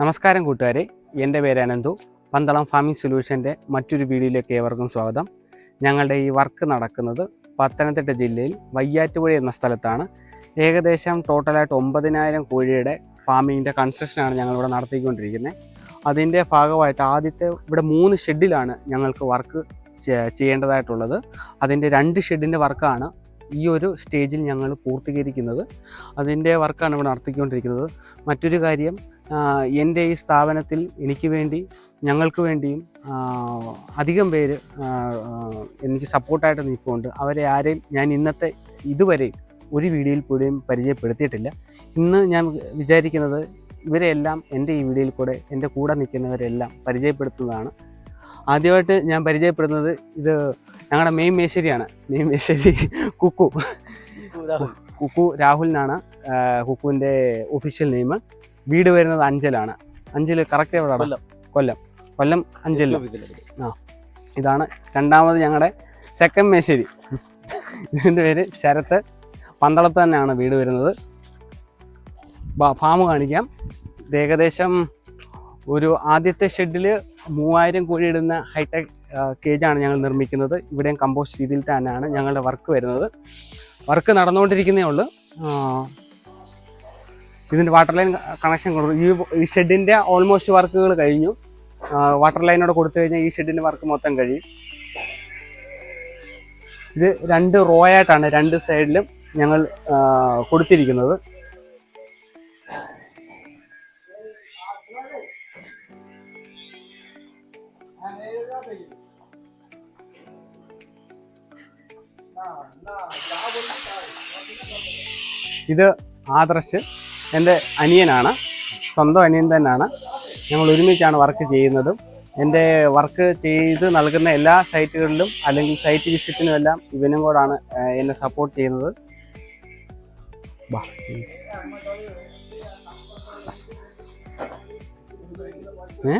നമസ്കാരം കൂട്ടുകാരെ. എന്റെ പേര് അനന്തു. പന്തളം ഫാമിംഗ് സൊല്യൂഷന്റെ മറ്റൊരു വീഡിയോയിലേക്ക് ഏവർക്കും സ്വാഗതം. ഞങ്ങളുടെ ഈ വർക്ക് നടക്കുന്നത് പത്തനംതിട്ട ജില്ലയിൽ വയ്യാറ്റുപുഴ എന്ന സ്ഥലത്താണ്. ഏകദേശം ടോട്ടലായിട്ട് ഒമ്പതിനായിരം കോഴിയുടെ ഫാമിങ്ങിന്റെ കൺസ്ട്രക്ഷനാണ് ഞങ്ങളിവിടെ നടത്തിക്കൊണ്ടിരിക്കുന്നത്. അതിന്റെ ഭാഗമായിട്ട് ആദ്യത്തെ ഇവിടെ മൂന്ന് ഷെഡിലാണ് ഞങ്ങൾക്ക് വർക്ക് ചെയ്യേണ്ടതായിട്ടുള്ളത്. അതിന്റെ രണ്ട് ഷെഡിന്റെ വർക്കാണ് ഈ ഒരു സ്റ്റേജിൽ ഞങ്ങൾ പൂർത്തീകരിക്കുന്നത്. അതിന്റെ വർക്കാണ് ഇവിടെ നടത്തിക്കൊണ്ടിരിക്കുന്നത്. മറ്റൊരു കാര്യം എന്റെ ഈ സ്ഥാപനത്തിൽ എനിക്ക് വേണ്ടി ഞങ്ങൾക്ക് വേണ്ടിയും അധികം പേര് എനിക്ക് സപ്പോർട്ടായിട്ട് നിൽപ്പുണ്ട്. അവരെ ആരെയും ഞാൻ ഇന്നത്തെ ഇതുവരെ ഒരു വീഡിയോയിൽ കൂടെയും പരിചയപ്പെടുത്തിയിട്ടില്ല. ഇന്ന് ഞാൻ വിചാരിക്കുന്നത് ഇവരെല്ലാം എന്റെ ഈ വീഡിയോയിൽ കൂടെ എന്റെ കൂടെ നിൽക്കുന്നവരെല്ലാം പരിചയപ്പെടുത്തുന്നതാണ്. ആദ്യമായിട്ട് ഞാൻ പരിചയപ്പെടുന്നത് ഇത് ഞങ്ങളുടെ മെയിൻ മേശ്ശേരിയാണ് മെയിൻ മേശ്ശേരി കുക്കു. കുക്കു രാഹുലിനാണ് കുക്കുവിന്റെ ഒഫീഷ്യൽ നെയിം വീട് വരുന്നത് അഞ്ചലാണ്. അഞ്ചൽ കറക്റ്റ് എവിടെയാണ് കൊല്ലം. കൊല്ലം. കൊല്ലം അഞ്ചലിൽ ആ. ഇതാണ് രണ്ടാമത് ഞങ്ങളുടെ സെക്കൻഡ് മേശ്ശേരി. ഇതിന്റെ പേര് ശരത്ത്. പന്തളത്ത് തന്നെയാണ് വീട് വരുന്നത്. ഫാം കാണിക്കാം. ഇത് ഏകദേശം ഒരു ആദ്യത്തെ ഷെഡിൽ മൂവായിരം കോഴി ഇടുന്ന ഹൈടെക് കേജാണ് ഞങ്ങൾ നിർമ്മിക്കുന്നത്. ഇവിടെയും കമ്പോസ്റ്റ് രീതിയിൽ തന്നെയാണ് ഞങ്ങളുടെ വർക്ക് വരുന്നത്. വർക്ക് നടന്നുകൊണ്ടിരിക്കുന്നേ ഉള്ളൂ. ഇതിന്റെ വാട്ടർ ലൈൻ കണക്ഷൻ കൊടുക്കും ഈ ഈ ഷെഡിന്റെ ഓൾമോസ്റ്റ് വർക്കുകൾ കഴിഞ്ഞു. വാട്ടർ ലൈനോട് കൊടുത്തു കഴിഞ്ഞാൽ ഈ ഷെഡിന്റെ വർക്ക് മൊത്തം കഴിയും. ഇത് രണ്ട് റോ ആയിട്ടാണ് രണ്ട് സൈഡിലും ഞങ്ങൾ കൊടുത്തിരിക്കുന്നത്. ഇത് ആദർശ്. എന്റെ അനിയനാണ്. സ്വന്തം അനിയൻ തന്നെയാണ്. ഞങ്ങൾ ഒരുമിച്ചാണ് വർക്ക് ചെയ്യുന്നതും. എന്റെ വർക്ക് ചെയ്ത് നൽകുന്ന എല്ലാ സൈറ്റുകളിലും അല്ലെങ്കിൽ സൈറ്റ് വിസിറ്റിനും എല്ലാം ഇവനും കൂടാണ് എന്നെ സപ്പോർട്ട് ചെയ്യുന്നത്. ഏ?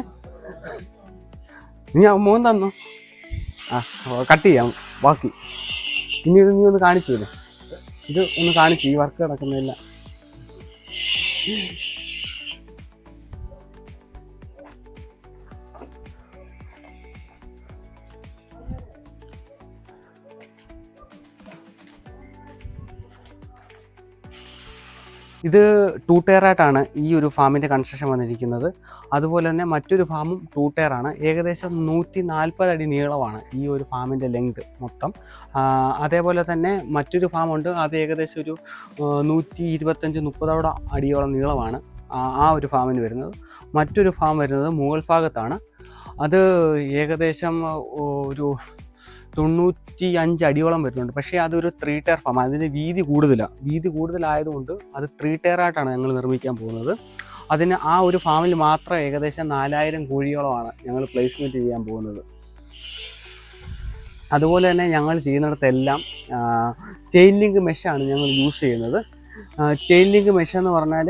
നീ മോൻ തന്നു. ആ കട്ട് ചെയ്യാം. ബാക്കി. ഇനി ഇത് നീ ഒന്ന് കാണിച്ചു തരും ഇത് ഒന്ന് കാണിച്ചു ഈ വർക്ക് നടക്കുന്നില്ല huge ഇത് ടൂ ടയറായിട്ടാണ് ഈ ഒരു ഫാമിന്റെ കൺസ്ട്രക്ഷൻ വന്നിരിക്കുന്നത്. അതുപോലെ തന്നെ മറ്റൊരു ഫാമും ടൂ ആണ്. ഏകദേശം നൂറ്റി നാൽപ്പത് അടി നീളമാണ് ഈ ഒരു ഫാമിന്റെ ലെങ്ത് മൊത്തം. അതേപോലെ തന്നെ മറ്റൊരു ഫാമുണ്ട് അത് ഏകദേശം ഒരു നൂറ്റി ഇരുപത്തഞ്ച് മുപ്പതോടെ അടിയോളം നീളമാണ് ആ ഒരു ഫാമിന് വരുന്നത്. മറ്റൊരു ഫാം വരുന്നത് മുകൾ ഭാഗത്താണ് അത് ഏകദേശം ഒരു തൊണ്ണൂറ്റി അഞ്ച് അടിയോളം വരുന്നുണ്ട്. പക്ഷേ അതൊരു ത്രീ ടയർ ഫാം അതിന്റെ വീതി കൂടുതലാണ് വീതി കൂടുതലായതുകൊണ്ട് അത് ത്രീ ടയർ ആയിട്ടാണ് ഞങ്ങൾ നിർമ്മിക്കാൻ പോകുന്നത്. അതിന് ആ ഒരു ഫാമിൽ മാത്രം ഏകദേശം നാലായിരം കോഴിയോളമാണ് ഞങ്ങൾ പ്ലേസ്മെന്റ് ചെയ്യാൻ പോകുന്നത്. അതുപോലെ തന്നെ ഞങ്ങൾ ചെയ്യുന്നിടത്തെല്ലാം ചെയിൻ ലിങ്ക് മെഷാണ് ഞങ്ങൾ യൂസ് ചെയ്യുന്നത്. ചെയിൻ ലിങ്ക് മെഷ് എന്ന് പറഞ്ഞാൽ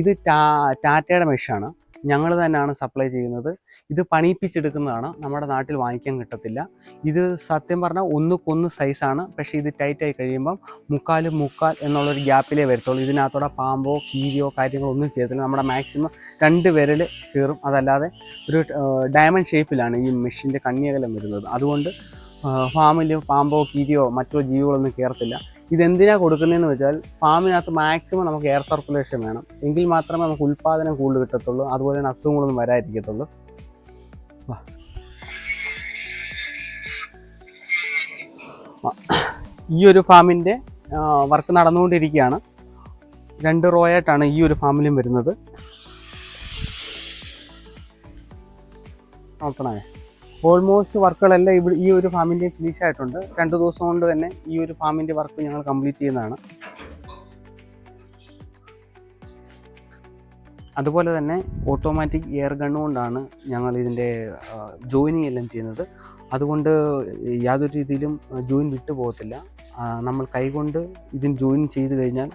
ഇത് ടാ ടാറ്റയുടെ മെഷാണ് ഞങ്ങൾ തന്നെയാണ് സപ്ലൈ ചെയ്യുന്നത്. ഇത് പണിയിപ്പിച്ചെടുക്കുന്നതാണ്. നമ്മുടെ നാട്ടിൽ വാങ്ങിക്കാൻ കിട്ടത്തില്ല. ഇത് സത്യം പറഞ്ഞാൽ ഒന്ന് ഒന്നുക്കൊന്ന് സൈസാണ് പക്ഷേ ഇത് ടൈറ്റായി കഴിയുമ്പം മുക്കാൽ മുക്കാൽ എന്നുള്ളൊരു ഗ്യാപ്പിലേ വരത്തുള്ളൂ. ഇതിനകത്തോടെ പാമ്പോ കീരിയോ കാര്യങ്ങളോ ഒന്നും ചെയ്യത്തില്ല. നമ്മുടെ മാക്സിമം രണ്ട് വിരൽ കയറും അതല്ലാതെ ഒരു ഡയമണ്ട് ഷേപ്പിലാണ് ഈ മെഷീന്റെ കണ്ണിയകലം വരുന്നത്. അതുകൊണ്ട് ഫാമിൽ പാമ്പോ കീരിയോ മറ്റോ ജീവികളൊന്നും കയറത്തില്ല ഇതെന്തിനാ കൊടുക്കുന്നതെന്ന് വെച്ചാൽ ഫാമിനകത്ത് മാക്സിമം നമുക്ക് എയർ സർക്കുലേഷൻ വേണം. എങ്കിൽ മാത്രമേ നമുക്ക് ഉൽപ്പാദനം കൂടുതൽ കിട്ടത്തുള്ളൂ. അതുപോലെ തന്നെ അസുഖങ്ങളൊന്നും വരാതിരിക്കത്തുള്ളൂ. ഈ ഒരു ഫാമിന്റെ വർക്ക് നടന്നുകൊണ്ടിരിക്കുകയാണ്. രണ്ട് റോ ആയിട്ടാണ് ഈ ഒരു ഫാമിലും വരുന്നത്. നോക്കണേ. ഓൾമോസ്റ്റ് വർക്കുകളെല്ലാം ഇവിടെ ഈ ഒരു ഫാമിന്റെ ഫിനിഷ് ആയിട്ടുണ്ട്. രണ്ട് ദിവസം കൊണ്ട് തന്നെ ഈ ഒരു ഫാമിന്റെ വർക്ക് ഞങ്ങൾ കംപ്ലീറ്റ് ചെയ്യുന്നതാണ്. അതുപോലെ തന്നെ ഓട്ടോമാറ്റിക് എയർ ഗൺ കൊണ്ടാണ് ഞങ്ങൾ ഇതിന്റെ ജോയിനിങ് എല്ലാം ചെയ്യുന്നത്. അതുകൊണ്ട് യാതൊരു രീതിയിലും ജോയിൻ വിട്ടു പോകത്തില്ല. നമ്മൾ കൈകൊണ്ട് ഇതിന് ജോയിൻ ചെയ്ത് കഴിഞ്ഞാൽ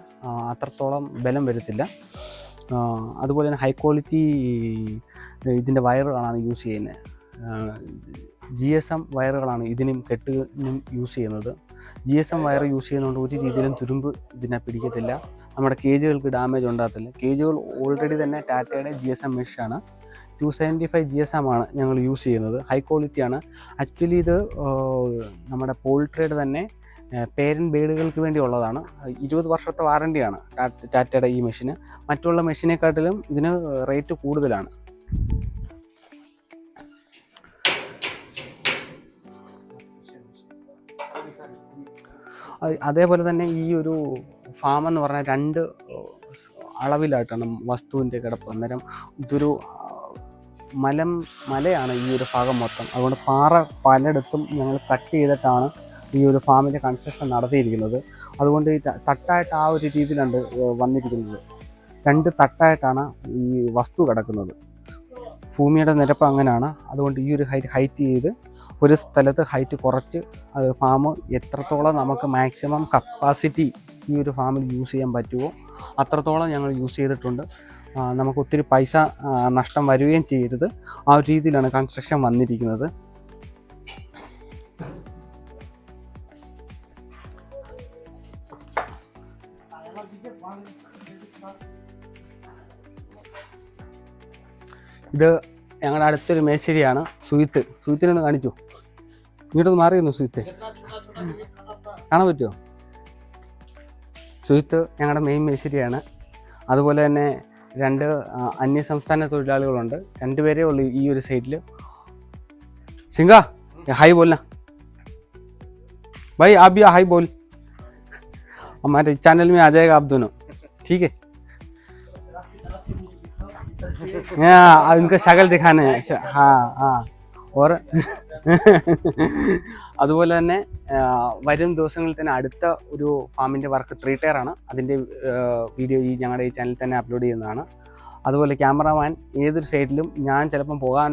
അത്രത്തോളം ബലം വരത്തില്ല. അതുപോലെ തന്നെ ഹൈ ക്വാളിറ്റി ഇതിന്റെ വയറുകളാണ് യൂസ് ചെയ്യുന്നത്. ജി എസ് എം വയറുകളാണ് ഇതിനും കെട്ടിനും യൂസ് ചെയ്യുന്നത്. G S M wire use ചെയ്യുന്നതുകൊണ്ട് ഒരു രീതിയിലും തുരുമ്പ് ഇതിനെ പിടിക്കത്തില്ല. നമ്മുടെ കേജുകൾക്ക് ഡാമേജ് ഉണ്ടാകത്തില്ല. കേജുകൾ ഓൾറെഡി തന്നെ ടാറ്റയുടെ G S M മെഷാണ് two seventy five G S M ആണ് ഞങ്ങൾ യൂസ് ചെയ്യുന്നത്. ഹൈ ക്വാളിറ്റിയാണ് ആക്ച്വലി ഇത് നമ്മുടെ പോൾട്രിയുടെ തന്നെ പേരൻ ബേഡുകൾക്ക് വേണ്ടി ഉള്ളതാണ്. ഇരുപത് വർഷത്തെ വാറണ്ടിയാണ് ടാറ്റ- ടാറ്റയുടെ ഈ മെഷീന്. മറ്റുള്ള മെഷീനെക്കാട്ടിലും ഇതിന് റേറ്റ് കൂടുതലാണ്. അതേപോലെ തന്നെ ഈ ഒരു ഫാം എന്ന് പറഞ്ഞാൽ രണ്ട് അളവിലായിട്ടാണ് വസ്തുവിന്റെ കിടപ്പ്. അന്നേരം ഇതൊരു മലം മലയാണ് ഈ ഒരു ഭാഗം മൊത്തം. അതുകൊണ്ട് പാറ പലയിടത്തും ഞങ്ങൾ കട്ട് ചെയ്തിട്ടാണ് ഈ ഒരു ഫാമിന്റെ കൺസ്ട്രക്ഷൻ നടത്തിയിരിക്കുന്നത്. അതുകൊണ്ട് ഈ തട്ടായിട്ട് ആ ഒരു രീതിയിലാണ് വന്നിരിക്കുന്നത്. രണ്ട് തട്ടായിട്ടാണ് ഈ വസ്തു കിടക്കുന്നത്. ഭൂമിയുടെ നിരപ്പ് അങ്ങനെയാണ്. അതുകൊണ്ട് ഈ ഒരു ഹൈറ്റ് ഹൈറ്റ് ചെയ്ത് ഒരു സ്ഥലത്ത് ഹൈറ്റ് കുറച്ച് അത് ഫാം എത്രത്തോളം നമുക്ക് മാക്സിമം കപ്പാസിറ്റി ഈ ഒരു ഫാമിൽ യൂസ് ചെയ്യാൻ പറ്റുമോ അത്രത്തോളം ഞങ്ങൾ യൂസ് ചെയ്തിട്ടുണ്ട്. നമുക്ക് ഒത്തിരി പൈസ നഷ്ടം വരികയും ചെയ്യരുത്. ആ ഒരു രീതിയിലാണ് കൺസ്ട്രക്ഷൻ വന്നിരിക്കുന്നത്. ഇത് ഞങ്ങളുടെ അടുത്തൊരു മേശരിയാണ് സുയിത്ത് സുയിത്തിനൊന്ന് കാണിച്ചു ഇങ്ങോട്ടൊന്ന് മാറിയിരുന്നു സുയിത്ത് കാണാൻ പറ്റുമോ സുയിത്ത് ഞങ്ങളുടെ മെയിൻ മേശരിയാണ് അതുപോലെ തന്നെ രണ്ട് ആ, അന്യ സംസ്ഥാന തൊഴിലാളികളുണ്ട് രണ്ടുപേരേ ഉള്ളൂ ഈ ഒരു സൈഡിൽ സിംഗ ഹായ് बोलना भाई आप भी हाई बोल हमारे चैनल में आ जाएगा आप दोनों ठीक है हाँ उनका शक्ल दिखाने हैं श- हाँ हाँ और അതുപോലെ തന്നെ ആ, വരും ദിവസങ്ങളിൽ തന്നെ അടുത്ത ഒരു ഫാമിൻ്റെ വർക്ക് ത്രീ ടയർ ആണ് അതിൻ്റെ വീഡിയോ ഈ ഞങ്ങളുടെ ഈ ചാനലിൽ തന്നെ അപ്ലോഡ് ചെയ്യുന്നതാണ് അതുപോലെ ക്യാമറമാൻ ഏതൊരു സൈഡിലും ഞാൻ ചിലപ്പം പോകാൻ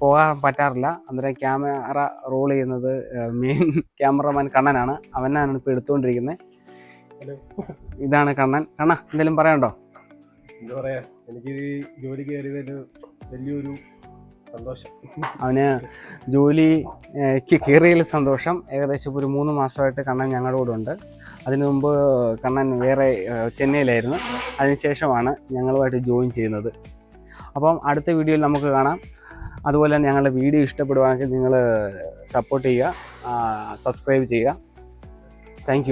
പോകാൻ പറ്റാറില്ല അന്നേരം ക്യാമറ റോൾ ചെയ്യുന്നത് മെയിൻ ക്യാമറമാൻ കണ്ണനാണ് അവനാണ് ഇപ്പോൾ എടുത്തുകൊണ്ടിരിക്കുന്നത് ഇതാണ് കണ്ണൻ കണ്ണ എന്തെങ്കിലും പറയണ്ടോ എന്താ പറയാ എനിക്ക് ഈ ജോലി കയറിയതൊരു വലിയൊരു സന്തോഷം. അവന് ജോലിക്ക് കയറിയതിൽ സന്തോഷം. ഏകദേശം ഒരു മൂന്ന് മാസമായിട്ട് കണ്ണൻ ഞങ്ങളുടെ കൂടെ ഉണ്ട്. അതിനു മുമ്പ് കണ്ണൻ വേറെ ചെന്നൈയിലായിരുന്നു. അതിനുശേഷമാണ് ഞങ്ങളുമായിട്ട് ജോയിൻ ചെയ്യുന്നത്. അപ്പം അടുത്ത വീഡിയോയിൽ നമുക്ക് കാണാം. അതുപോലെ തന്നെ ഞങ്ങളുടെ വീഡിയോ ഇഷ്ടപ്പെടുവാണെങ്കിൽ നിങ്ങൾ സപ്പോർട്ട് ചെയ്യുക സബ്സ്ക്രൈബ് ചെയ്യുക. താങ്ക്